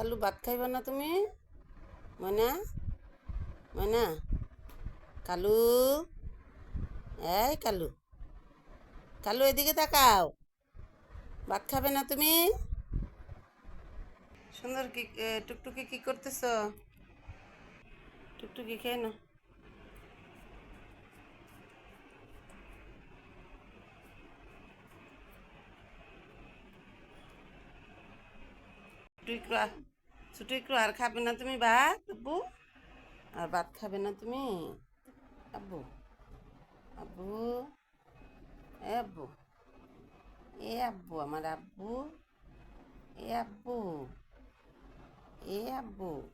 কালু ভাত খাইবা না তুমি? ময়না? ময়না? কালু? এই কালু। কালু, এদিকে তাকাও। ভাত খাবে না তুমি? সুন্দর কি টুকটুকি কি করতেছ? টুকটুকি খেয়ে না আর ছুটু একটু আর খাবে না তুমি ভাত, আব্বু। আর ভাত খাবে না তুমি? আব্বু। আব্বু। এ আব্বু। এ আব্বু, আমার আব্বু। এ আব্বু। এ আব্বু।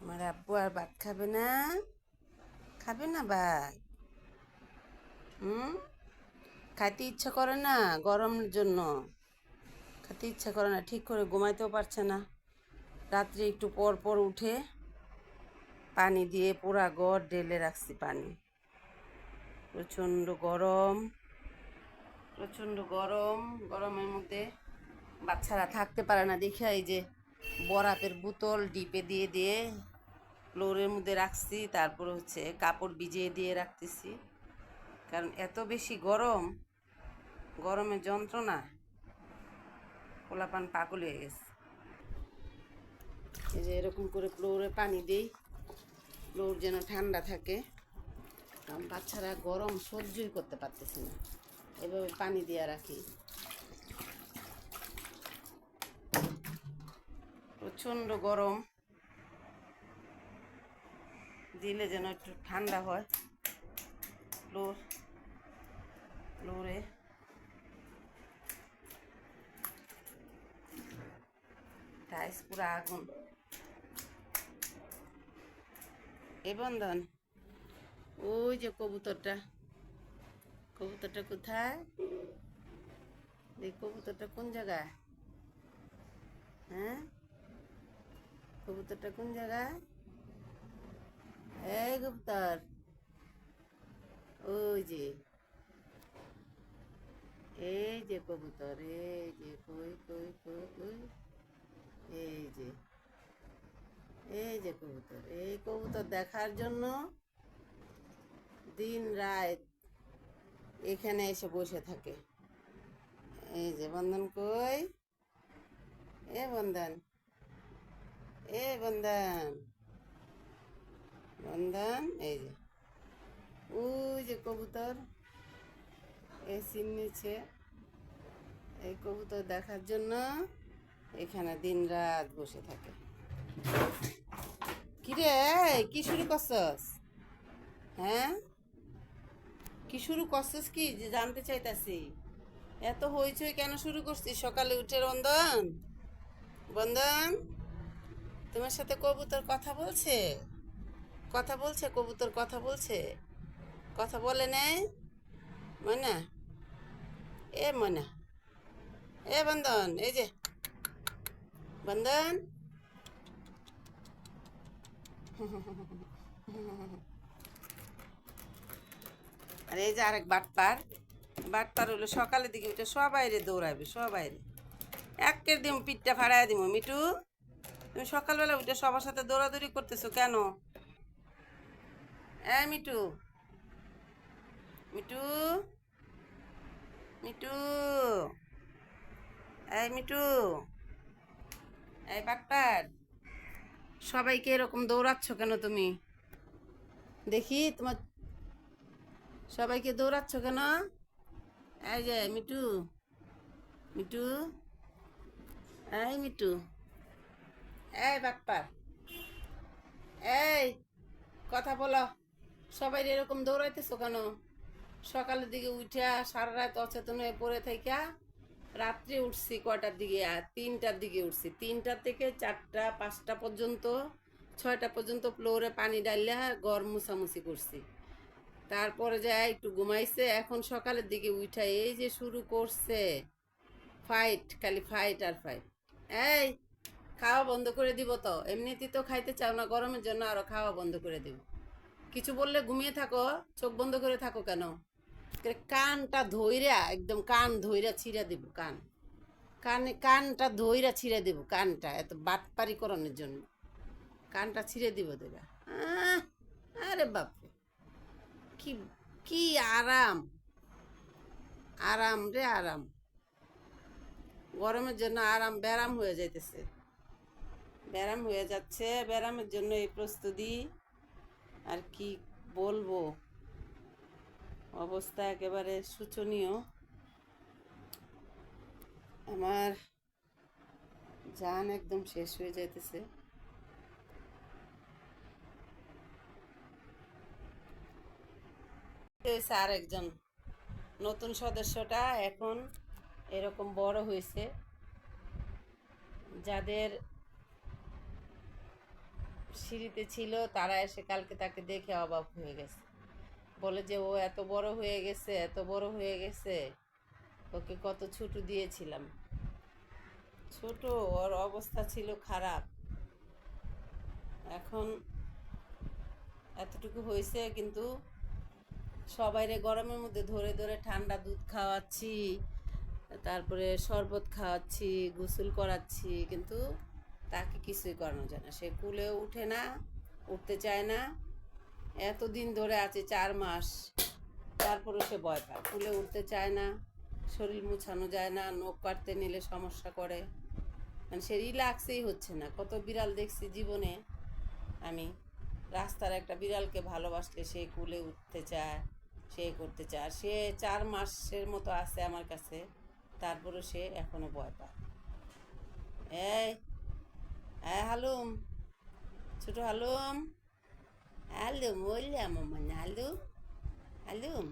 আমার আব্বু আর ভাত খাবে না। খাবে না ভাত? হুম? খাইতে ইচ্ছা করে না গরমের জন্য? খেতে ইচ্ছা করে না, ঠিক করে ঘুমাইতেও পারছে না। রাত্রে একটু পর পর উঠে পানি দিয়ে পুরা গড় ঢেলে রাখছি পানি। প্রচণ্ড গরম প্রচণ্ড গরম, গরমের মধ্যে বাচ্চারা থাকতে পারে না। দেখে এই যে বরফের বোতল ডিপে দিয়ে দিয়ে ফ্লোরের মধ্যে রাখছি, তারপরে হচ্ছে কাপড় ভিজিয়ে দিয়ে রাখতেছি। কারণ এত বেশি গরম, গরমের যন্ত্রণা। পোলাপান পাগল হয়ে গেছে। এই যে এরকম করে ফ্লোরে পানি দিই, ফ্লোর যেন ঠান্ডা থাকে। কারণ বাচ্চারা গরম সহ্যই করতে পারতেছে না। এভাবে পানি দিয়ে রাখি। প্রচণ্ড গরম। দিলে যেন একটু ঠান্ডা হয়। ফ্লোর, ফ্লোরে। টাইস পুরো আগুন। এ বন্ধন, ওই যে কবুতরটা। কবুতরটা কোথায়? এই কবুতরটা কোন জায়গায়? হ্যাঁ? কবুতরটা কোন জায়গায়? এই কবুতর, ওই যে। এই যে কবুতর, এই যে, কই কই কই কই? এই যে এই যে কবুতর, এই কবুতর দেখার জন্য দিন রাত এখানে এসে বসে থাকে। এই যে বন্ধন কই? এ বন্ধন এ বন্ধন বন্ধন, এই যে, ওই যে কবুতর, এই সিন নিচে, এই কবুতর দেখার জন্য এখানে দিন রাত বসে থাকে। কিরে, কি শুরু করছস? হ্যাঁ? কি শুরু করছস কি? যে জানতে চাইতাছি। এত হইচই কেন শুরু করছিস? সকালে উঠে রন্ধন বন্ধন? তোমার সাথে কবুতর কথা বলছে? কথা বলছে, কবুতর কথা বলছে? কথা বলে নেই? ময়না? এ ময়না? এ বন্ধন, এই যে। বন্ধন আর এই যে আরেক বাটপার। বাটপার হলো সকালের দিকে উঠে সবাই রে দৌড়াবে সবাই রে একের দিম পিঠটা ফাড়াই দিব মিটু তুমি সকালবেলা উঠে সবার সাথে দৌড়াদৌড়ি করতেছো কেন? এ মিটু মিটু মিটু এই মিটু এই বাটপার সবাইকে এরকম দৌড়াচ্ছ কেন তুমি? দেখি তোমার, সবাইকে দৌড়াচ্ছ কেন? এই যে মিটু মিটু, এই মিটু, এই বাটপার এই কথা বলো, সবাই এরকম দৌড়াইতেছো কেন? সকালের দিকে উঠে সারা রাত অচেতন হয়ে পড়ে থাইকা রাত্রে উঠছি কয়টার দিকে? আর তিনটার দিকে উঠছি। তিনটা থেকে চারটা, পাঁচটা পর্যন্ত, ছয়টা পর্যন্ত ফ্লোরে পানি ডালিয়া গড় মুছামুছি করছি। তারপরে যায় একটু ঘুমাইছে, এখন সকালের দিকে উঠা এই যে শুরু করছে। ফাইট খালি ফাইট আর ফাইট এই, খাওয়া বন্ধ করে দিব তো। এমনিতেই তো খাইতে চাও না, গরমের জন্য আরও খাওয়া বন্ধ করে দিব। কিছু বললে ঘুমিয়ে থাকো, চোখ বন্ধ করে থাকো কেন? কানটা ধইরা, একদম কান ধইরা ছিঁড়া দিব, কান। কানে, কানটা ধইরা ছিঁড়ে দেব, কানটা, এত বাটপারি করানোর জন্য। কানটা ছিঁড়ে দিব দেবা আরে বাপরে। কি কি আরাম। আরাম রে আরাম। গরমের জন্য আরাম ব্যারাম হয়ে যাইতেছে। ব্যারাম হয়ে যাচ্ছে ব্যারামের জন্য এই প্রস্তুতি। আর কি বলব? অবস্থা একেবারে শোচনীয়। আমার জান একদম শেষ হয়ে হয়েছে আর একজন নতুন সদস্যটা এখন এরকম বড় হয়েছে। যাদের সিঁড়িতে ছিল তারা এসে কালকে তাকে দেখে অবাক হয়ে গেছে। বলে যে, ও এত বড় হয়ে গেছে, এত বড় হয়ে গেছে। ওকে কত ছোট দিয়েছিলাম। ছোট, ওর অবস্থা ছিল খারাপ। এখন এতটুকু হয়েছে, কিন্তু সবাইরে গরমের মধ্যে ধরে ধরে ঠান্ডা দুধ খাওয়াচ্ছি, তারপরে শরবত খাওয়াচ্ছি, গোসল করাচ্ছি, কিন্তু তাকে কিছুই করানো যায় না। সে কুলেও উঠে না, উঠতে চায় না। এতদিন ধরে আছে, চার মাস। তারপরে সে ভয় পায়। কুলে উঠতে চায় না, শরীর মুছানো যায় না, নখ কাটতে নিলে সমস্যা করে। মানে সে রিল্যাক্সেই হচ্ছে না। কত বিড়াল দেখছি জীবনে, আমি রাস্তার একটা বিড়ালকে ভালোবাসলে সে কুলে উঠতে চায়, সে করতে চায়। সে চার মাসের মতো আছে আমার কাছে তারপরে সে এখনও ভয় পায়। এই হ্যাঁ হালুম, ছোটো হালুম। হালুম ওইলে মামা হালু হালুম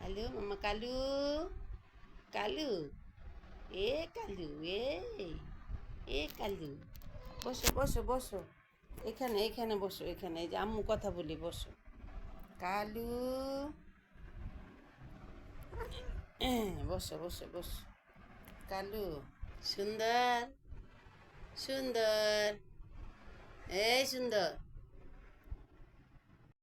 হালু মামা কালু কালু এ কালু এ এ কালু বসো বসো বসো এখানে এখানে বসো এখানে এই যে আম্মু কথা বলি, বসো। কালু বসো বসো বসো। কালু সুন্দর? সুন্দর। এই সুন্দর।